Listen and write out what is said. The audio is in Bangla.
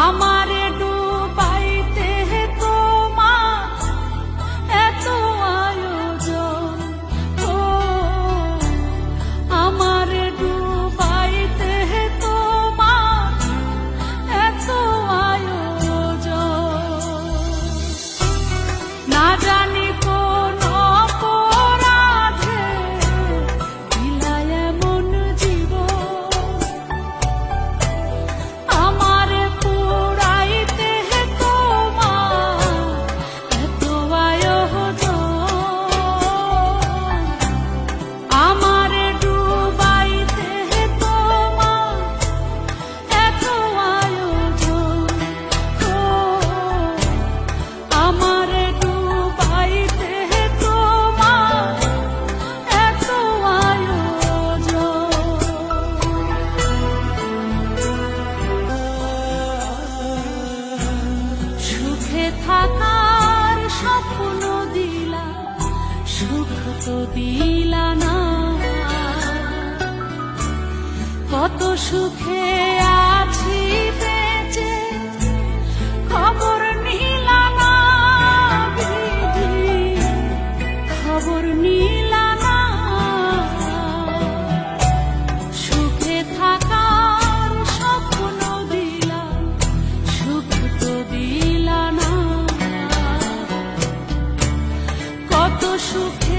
Ama স্বপ্ন দিলা সুখ তো দিলা না। কত সুখে 树。